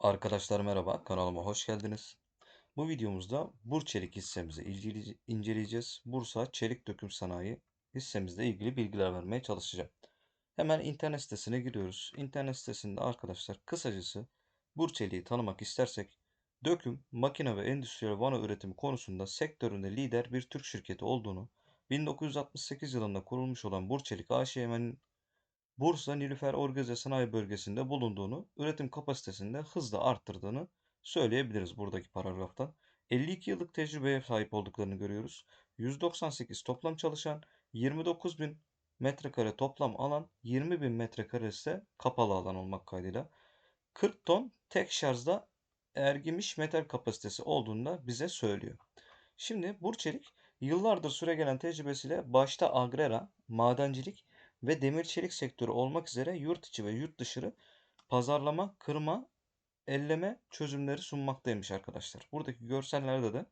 Arkadaşlar merhaba, kanalıma hoş geldiniz. Bu videomuzda Burçelik hissemizi ilgili- inceleyeceğiz. Bursa Çelik Döküm Sanayi hissemizle ilgili bilgiler vermeye çalışacağım. Hemen internet sitesine giriyoruz. İnternet sitesinde arkadaşlar kısacası Burçelik'i tanımak istersek döküm, makine ve endüstriyel vana üretimi konusunda sektöründe lider bir Türk şirketi olduğunu, 1968 yılında kurulmuş olan Burçelik AŞ'nin Bursa Nilüfer Organize Sanayi Bölgesi'nde bulunduğunu, üretim kapasitesini de hızla arttırdığını söyleyebiliriz buradaki paragraftan. 52 yıllık tecrübeye sahip olduklarını görüyoruz. 198 toplam çalışan, 29 bin metrekare toplam alan, 20 bin metrekare ise kapalı alan olmak kaydıyla. 40 ton tek şarjda ergimiş metal kapasitesi olduğunu da bize söylüyor. Şimdi Burçelik yıllardır süregelen tecrübesiyle başta agrera, madencilik ve demir çelik sektörü olmak üzere yurt içi ve yurt dışı pazarlama, kırma, elleme çözümleri sunmaktaymış arkadaşlar. Buradaki görsellerde de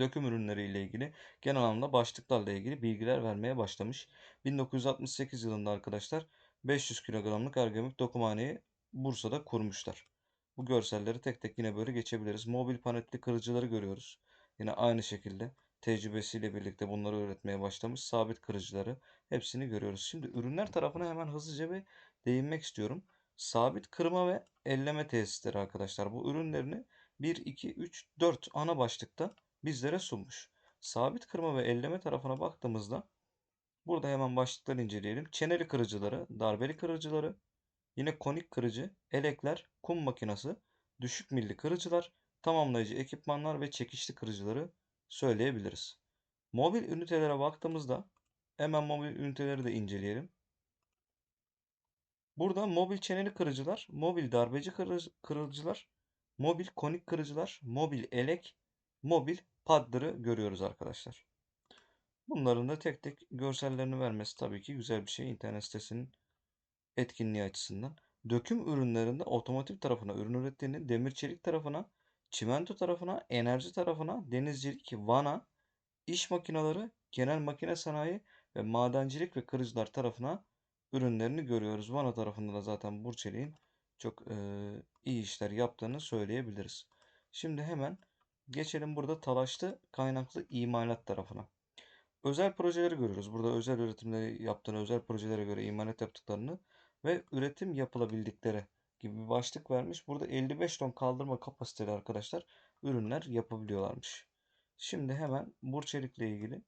döküm ürünleri ile ilgili genel anlamda başlıklarla ilgili bilgiler vermeye başlamış. 1968 yılında arkadaşlar 500 kilogramlık ergemik dokumhaneyi Bursa'da kurmuşlar. Bu görselleri tek tek yine böyle geçebiliriz. Mobil panetli kırıcıları görüyoruz. Yine aynı şekilde tecrübesiyle birlikte bunları öğretmeye başlamış. Sabit kırıcıları hepsini görüyoruz. Şimdi ürünler tarafına hemen hızlıca bir değinmek istiyorum. Sabit kırma ve elleme tesisleri arkadaşlar. Bu ürünlerini 1, 2, 3, 4 ana başlıkta bizlere sunmuş. Sabit kırma ve elleme tarafına baktığımızda burada hemen başlıkları inceleyelim. Çeneli kırıcıları, darbeli kırıcıları, yine konik kırıcı, elekler, kum makinesi, düşük milli kırıcılar, tamamlayıcı ekipmanlar ve çekişli kırıcıları söyleyebiliriz. Mobil ünitelere baktığımızda hemen mobil üniteleri de inceleyelim. Burada mobil çeneli kırıcılar, mobil darbeci kırı- kırıcılar, mobil konik kırıcılar, mobil elek, mobil padları görüyoruz arkadaşlar. Bunların da tek tek görsellerini vermesi tabii ki güzel bir şey internet sitesinin etkinliği açısından. Döküm ürünlerinde otomotiv tarafına ürün ürettiğini, demir çelik tarafına, çimento tarafına, enerji tarafına, denizcilik, vana, iş makineleri, genel makine sanayi ve madencilik ve kırıcılar tarafına ürünlerini görüyoruz. Vana tarafında da zaten Burçelik'in çok e, iyi işler yaptığını söyleyebiliriz. Şimdi hemen geçelim burada talaşlı kaynaklı imalat tarafına. Özel projeleri görüyoruz. Burada özel üretimleri yaptığını, özel projelere göre imalat yaptıklarını ve üretim yapılabildikleri gibi bir başlık vermiş. Burada 55 ton kaldırma kapasiteli arkadaşlar ürünler yapabiliyorlarmış. Şimdi hemen Burçelik'le ilgili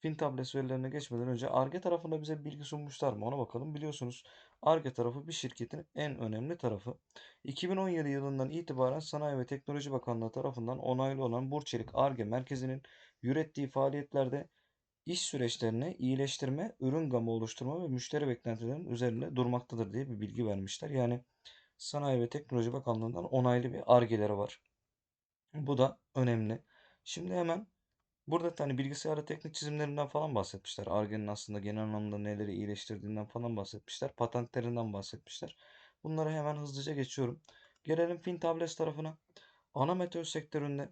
Fintables verilerine geçmeden önce Ar-Ge tarafında bize bilgi sunmuşlar mı ona bakalım. Biliyorsunuz Ar-Ge tarafı bir şirketin en önemli tarafı. 2017 yılından itibaren Sanayi ve Teknoloji Bakanlığı tarafından onaylı olan Burçelik Ar-Ge merkezinin ürettiği faaliyetlerde iş süreçlerini iyileştirme, ürün gamı oluşturma ve müşteri beklentilerinin üzerinde durmaktadır diye bir bilgi vermişler. Yani Sanayi ve Teknoloji Bakanlığı'ndan onaylı bir Ar-Ge'leri var. Bu da önemli. Şimdi hemen burada hani bilgisayarda teknik çizimlerinden falan bahsetmişler. Ar-Ge'nin aslında genel anlamda neleri iyileştirdiğinden falan bahsetmişler. Patentlerinden bahsetmişler. Bunları hemen hızlıca geçiyorum. Gelelim Fintables tarafına. Ana metal sektöründe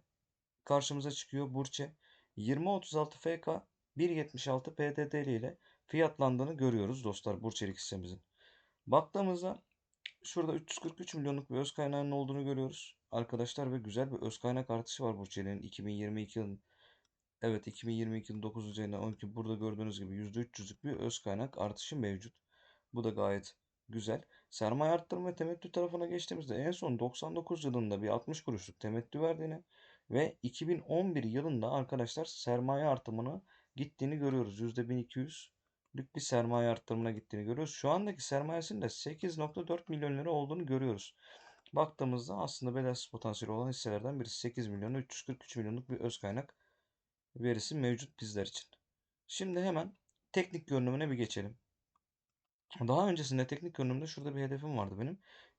karşımıza çıkıyor Burçe. 2036 FK 1.76 PDD ile fiyatlandığını görüyoruz dostlar Burçelik hissemizin. Baktığımızda şurada 343 milyonluk bir öz kaynağının olduğunu görüyoruz arkadaşlar ve güzel bir öz kaynak artışı var Burçelik'in 2022 yılın Evet 2022 yılın 9. ayından 12 burada gördüğünüz gibi %300'lük bir öz kaynak artışı mevcut. Bu da gayet güzel. Sermaye arttırma ve temettü tarafına geçtiğimizde en son 99 yılında bir 60 kuruşluk temettü verdiğini ve 2011 yılında arkadaşlar sermaye artımına gittiğini görüyoruz. %1200'lük bir sermaye arttırımına gittiğini görüyoruz. Şu andaki sermayesinin de 8.4 milyon lira olduğunu görüyoruz. Baktığımızda aslında bedelsiz potansiyeli olan hisselerden birisi 8 milyon 343 milyonluk bir öz kaynak verisi mevcut bizler için. Şimdi hemen teknik görünümüne bir geçelim. Daha öncesinde teknik görünümde şurada bir hedefim vardı benim.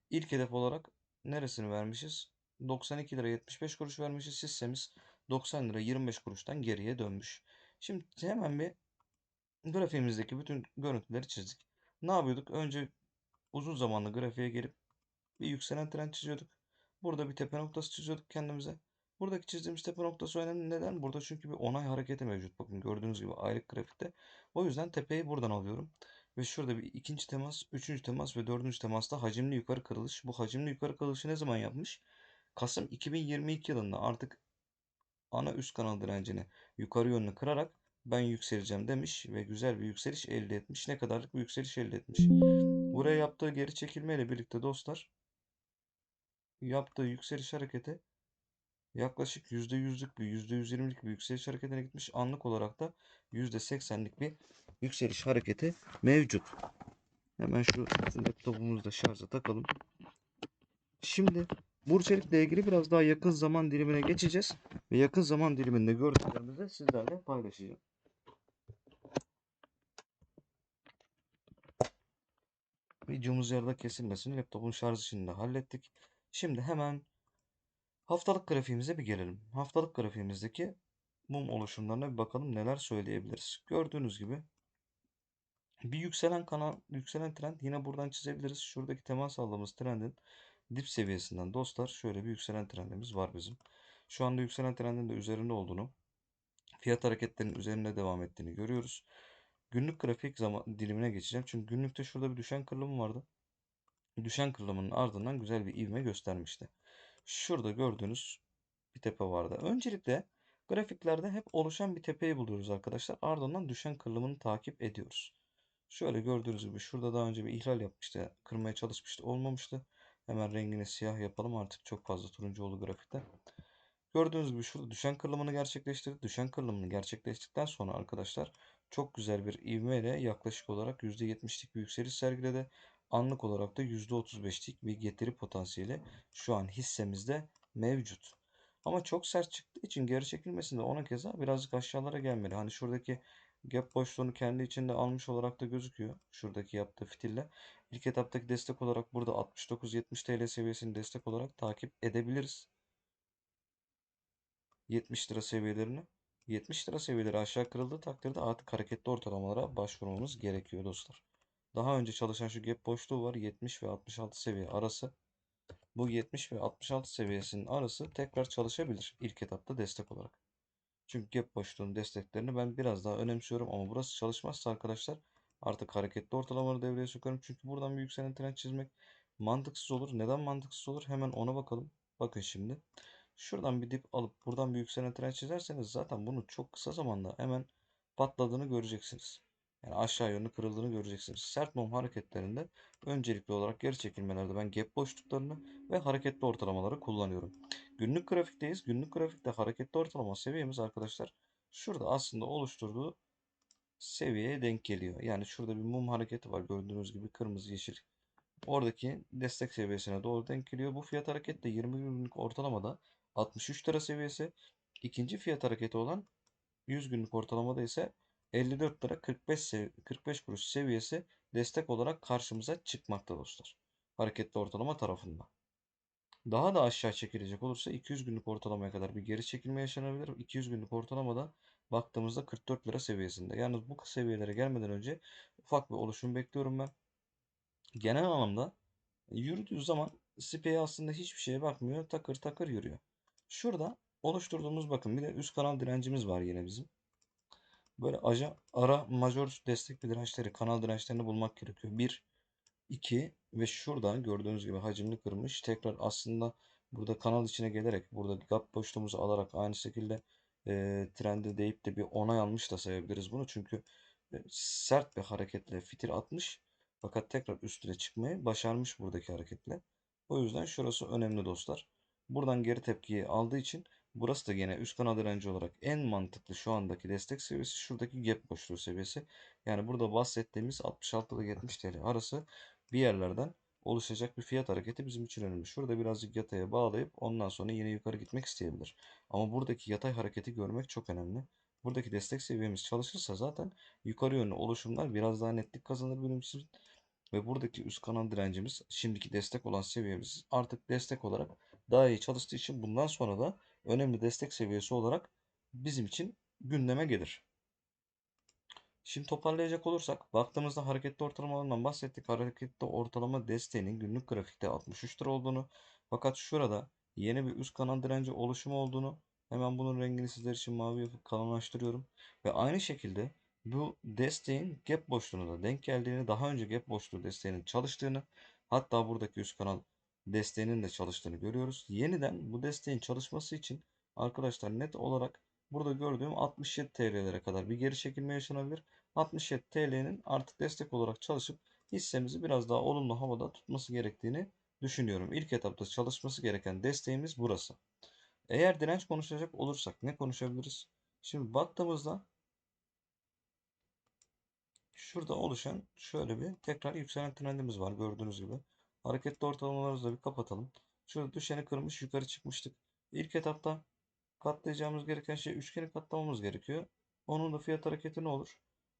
İlk hedef olarak neresini vermişiz? 92 lira 75 kuruş vermişiz. Hissemiz 90 lira 25 kuruştan geriye dönmüş. Şimdi hemen bir grafiğimizdeki bütün görüntüleri çizdik. Ne yapıyorduk? Önce uzun zamanlı grafiğe gelip bir yükselen trend çiziyorduk. Burada bir tepe noktası çiziyorduk kendimize. Buradaki çizdiğimiz tepe noktası önemli. Neden? Burada çünkü bir onay hareketi mevcut. Bakın gördüğünüz gibi aylık grafikte. O yüzden tepeyi buradan alıyorum. Ve şurada bir ikinci temas, üçüncü temas ve dördüncü temasta hacimli yukarı kırılış. Bu hacimli yukarı kırılışı ne zaman yapmış? Kasım 2022 yılında artık ana üst kanal direncini yukarı yönlü kırarak ben yükseleceğim demiş ve güzel bir yükseliş elde etmiş. Ne kadarlık bir yükseliş elde etmiş. Buraya yaptığı geri çekilmeyle birlikte dostlar yaptığı yükseliş hareketi yaklaşık %100'lük bir %120'lik bir yükseliş hareketine gitmiş. Anlık olarak da %80'lik bir yükseliş hareketi mevcut. Hemen şu laptopumuzu da şarja takalım. Şimdi Burçelik'le ilgili biraz daha yakın zaman dilimine geçeceğiz. Ve yakın zaman diliminde gördüklerimizi sizlerle paylaşacağım. Videomuz yarıda kesilmesin. Laptopun şarj işini de hallettik. Şimdi hemen haftalık grafiğimize bir gelelim. Haftalık grafiğimizdeki mum oluşumlarına bir bakalım neler söyleyebiliriz. Gördüğünüz gibi bir yükselen kanal, yükselen trend yine buradan çizebiliriz. Şuradaki temas aldığımız trendin dip seviyesinden dostlar şöyle bir yükselen trendimiz var bizim. Şu anda yükselen trendin de üzerinde olduğunu, fiyat hareketlerinin üzerinde devam ettiğini görüyoruz. Günlük grafik zaman dilimine geçeceğim. Çünkü günlükte şurada bir düşen kırılım vardı. Düşen kırılımın ardından güzel bir ivme göstermişti. Şurada gördüğünüz bir tepe vardı. Öncelikle grafiklerde hep oluşan bir tepeyi buluyoruz arkadaşlar. Ardından düşen kırılımını takip ediyoruz. Şöyle gördüğünüz gibi şurada daha önce bir ihlal yapmıştı. Kırmaya çalışmıştı. Olmamıştı. Hemen rengini siyah yapalım. Artık çok fazla turuncu oldu grafikte. Gördüğünüz gibi şurada düşen kırılımını gerçekleştirdi. Düşen kırılımını gerçekleştirdikten sonra arkadaşlar çok güzel bir ivmeyle yaklaşık olarak %70'lik bir yükseliş sergiledi. Anlık olarak da %35'lik bir getiri potansiyeli şu an hissemizde mevcut. Ama çok sert çıktığı için geri çekilmesinde ona keza birazcık aşağılara gelmeli. Hani şuradaki gap boşluğunu kendi içinde almış olarak da gözüküyor. Şuradaki yaptığı fitille. İlk etaptaki destek olarak burada 69-70 TL seviyesini destek olarak takip edebiliriz. 70 lira seviyelerini. 70 lira seviyeleri aşağı kırıldığı takdirde artık hareketli ortalamalara başvurmamız gerekiyor dostlar. Daha önce çalışan şu gap boşluğu var 70 ve 66 seviye arası. Bu 70 ve 66 seviyesinin arası tekrar çalışabilir ilk etapta destek olarak. Çünkü gap boşluğunun desteklerini ben biraz daha önemsiyorum ama burası çalışmazsa arkadaşlar artık hareketli ortalamaları devreye sokarım. Çünkü buradan bir yükselen trend çizmek mantıksız olur. Neden mantıksız olur? Hemen ona bakalım. Bakın şimdi. Şuradan bir dip alıp buradan bir yükselen trend çizerseniz zaten bunu çok kısa zamanda hemen patladığını göreceksiniz. Yani aşağı yönlü kırıldığını göreceksiniz. Sert mum hareketlerinde öncelikli olarak geri çekilmelerde ben gap boşluklarını ve hareketli ortalamaları kullanıyorum. Günlük grafikteyiz. Günlük grafikte hareketli ortalama seviyemiz arkadaşlar şurada aslında oluşturduğu seviyeye denk geliyor. Yani şurada bir mum hareketi var gördüğünüz gibi kırmızı yeşil. Oradaki destek seviyesine doğru denk geliyor. Bu fiyat hareketi de 20 günlük ortalamada 63 lira seviyesi. İkinci fiyat hareketi olan 100 günlük ortalamada ise 54 lira 45 sev 45 kuruş seviyesi destek olarak karşımıza çıkmakta dostlar. Hareketli ortalama tarafında. Daha da aşağı çekilecek olursa 200 günlük ortalamaya kadar bir geri çekilme yaşanabilir. 200 günlük ortalamada baktığımızda 44 lira seviyesinde. Yalnız bu seviyelere gelmeden önce ufak bir oluşum bekliyorum ben. Genel anlamda yürüdüğü zaman SP'ye aslında hiçbir şeye bakmıyor. Takır takır yürüyor. Şurada oluşturduğumuz bakın bir de üst kanal direncimiz var yine bizim. Böyle aja, ara majör destek dirençleri, kanal dirençlerini bulmak gerekiyor. 1, 2 ve şuradan gördüğünüz gibi hacimli kırmış. Tekrar aslında burada kanal içine gelerek burada gap boşluğumuzu alarak aynı şekilde e, trendi deyip de bir onay almış da sayabiliriz bunu. Çünkü e, sert bir hareketle fitil atmış. Fakat tekrar üstüne çıkmayı başarmış buradaki hareketle. O yüzden şurası önemli dostlar. Buradan geri tepkiyi aldığı için burası da yine üst kanal direnci olarak en mantıklı şu andaki destek seviyesi şuradaki gap boşluğu seviyesi. Yani burada bahsettiğimiz 66 ile 70 TL arası bir yerlerden oluşacak bir fiyat hareketi bizim için önemli. Şurada birazcık yataya bağlayıp ondan sonra yine yukarı gitmek isteyebilir. Ama buradaki yatay hareketi görmek çok önemli. Buradaki destek seviyemiz çalışırsa zaten yukarı yönlü oluşumlar biraz daha netlik kazanır benim için. Ve buradaki üst kanal direncimiz şimdiki destek olan seviyemiz artık destek olarak daha iyi çalıştığı için bundan sonra da önemli destek seviyesi olarak bizim için gündeme gelir. Şimdi toparlayacak olursak baktığımızda hareketli ortalamalarından bahsettik. Hareketli ortalama desteğinin günlük grafikte 63 lira olduğunu fakat şurada yeni bir üst kanal direnci oluşumu olduğunu hemen bunun rengini sizler için mavi yapıp kalınlaştırıyorum. Ve aynı şekilde bu desteğin gap boşluğuna da denk geldiğini, daha önce gap boşluğu desteğinin çalıştığını, hatta buradaki üst kanal desteğinin de çalıştığını görüyoruz. Yeniden bu desteğin çalışması için arkadaşlar net olarak burada gördüğüm 67 TL'lere kadar bir geri çekilme yaşanabilir. 67 TL'nin artık destek olarak çalışıp hissemizi biraz daha olumlu havada tutması gerektiğini düşünüyorum. İlk etapta çalışması gereken desteğimiz burası. Eğer direnç konuşacak olursak ne konuşabiliriz? Şimdi baktığımızda şurada oluşan şöyle bir tekrar yükselen trendimiz var gördüğünüz gibi. Hareketli ortalamalarımızı bir kapatalım. Şurada düşeni kırmış yukarı çıkmıştık. İlk etapta katlayacağımız gereken şey üçgeni katlamamız gerekiyor. Onun da fiyat hareketi ne olur?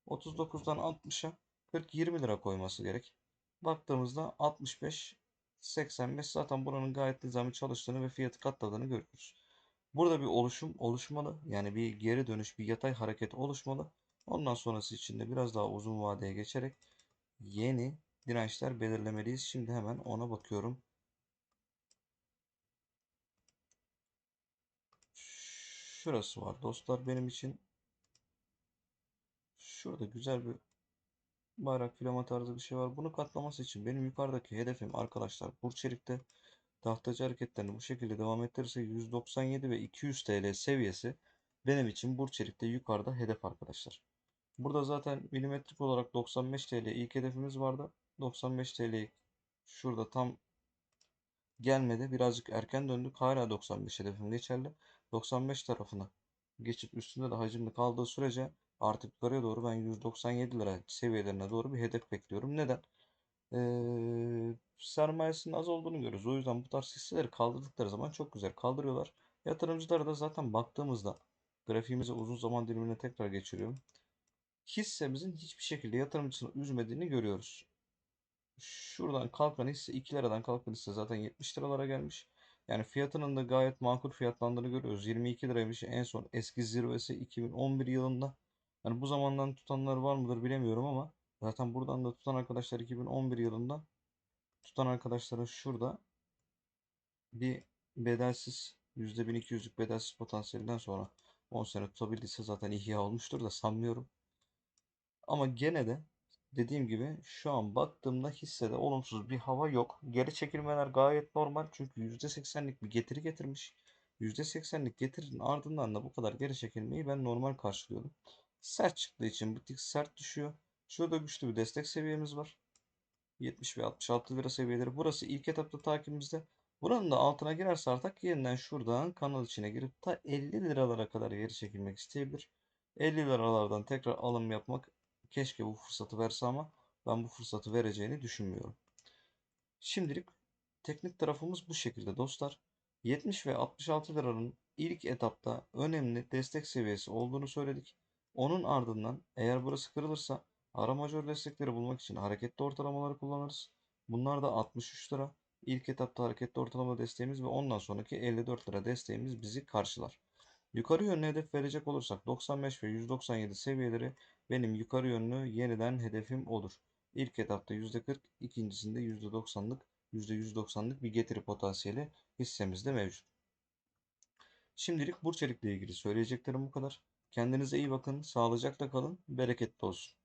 39'dan 60'a 40-20 lira koyması gerek. Baktığımızda 65 85 zaten buranın gayet nizami çalıştığını ve fiyatı katladığını görüyoruz. Burada bir oluşum oluşmalı. Yani bir geri dönüş, bir yatay hareket oluşmalı. Ondan sonrası için de biraz daha uzun vadeye geçerek yeni dirençler belirlemeliyiz. Şimdi hemen ona bakıyorum. Şurası var dostlar benim için. Şurada güzel bir bayrak filama tarzı bir şey var. Bunu katlaması için benim yukarıdaki hedefim arkadaşlar Burçelik'te tahtacı hareketlerini bu şekilde devam ettirirse 197 ve 200 TL seviyesi benim için Burçelik'te yukarıda hedef arkadaşlar. Burada zaten milimetrik olarak 95 TL ilk hedefimiz vardı. 95 TL şurada tam gelmedi. Birazcık erken döndük. Hala 95 hedefim geçerli. 95 tarafına geçip üstünde de hacimli kaldığı sürece artık yukarıya doğru ben 197 lira seviyelerine doğru bir hedef bekliyorum. Neden? Ee, sermayesinin az olduğunu görüyoruz. O yüzden bu tarz hisseleri kaldırdıkları zaman çok güzel kaldırıyorlar. Yatırımcılara da zaten baktığımızda grafiğimizi uzun zaman dilimine tekrar geçiriyorum. Hissemizin hiçbir şekilde yatırımcısını üzmediğini görüyoruz. Şuradan kalkan hisse 2 liradan kalkan hisse zaten 70 liralara gelmiş. Yani fiyatının da gayet makul fiyatlandığını görüyoruz. 22 liraymış en son eski zirvesi 2011 yılında. Yani bu zamandan tutanlar var mıdır bilemiyorum ama zaten buradan da tutan arkadaşlar 2011 yılında tutan arkadaşların şurada bir bedelsiz %1200'lük bedelsiz potansiyelinden sonra 10 sene tutabildiyse zaten ihya olmuştur da sanmıyorum. Ama gene de dediğim gibi şu an baktığımda hissede olumsuz bir hava yok. Geri çekilmeler gayet normal çünkü %80'lik bir getiri getirmiş. %80'lik getirinin ardından da bu kadar geri çekilmeyi ben normal karşılıyorum. Sert çıktığı için bir tık sert düşüyor. Şurada güçlü bir destek seviyemiz var. 70 ve 66 lira seviyeleri. Burası ilk etapta takibimizde. Buranın da altına girerse artık yeniden şuradan kanal içine girip ta 50 liralara kadar geri çekilmek isteyebilir. 50 liralardan tekrar alım yapmak keşke bu fırsatı verse ama ben bu fırsatı vereceğini düşünmüyorum. Şimdilik teknik tarafımız bu şekilde dostlar. 70 ve 66 liranın ilk etapta önemli destek seviyesi olduğunu söyledik. Onun ardından eğer burası kırılırsa ara majör destekleri bulmak için hareketli ortalamaları kullanırız. Bunlar da 63 lira. İlk etapta hareketli ortalama desteğimiz ve ondan sonraki 54 lira desteğimiz bizi karşılar. Yukarı yönlü hedef verecek olursak 95 ve 197 seviyeleri benim yukarı yönlü yeniden hedefim olur. İlk etapta %40, ikincisinde %90'lık, %190'lık bir getiri potansiyeli hissemizde mevcut. Şimdilik Burçelik'le ilgili söyleyeceklerim bu kadar. Kendinize iyi bakın, sağlıcakla kalın, bereketli olsun.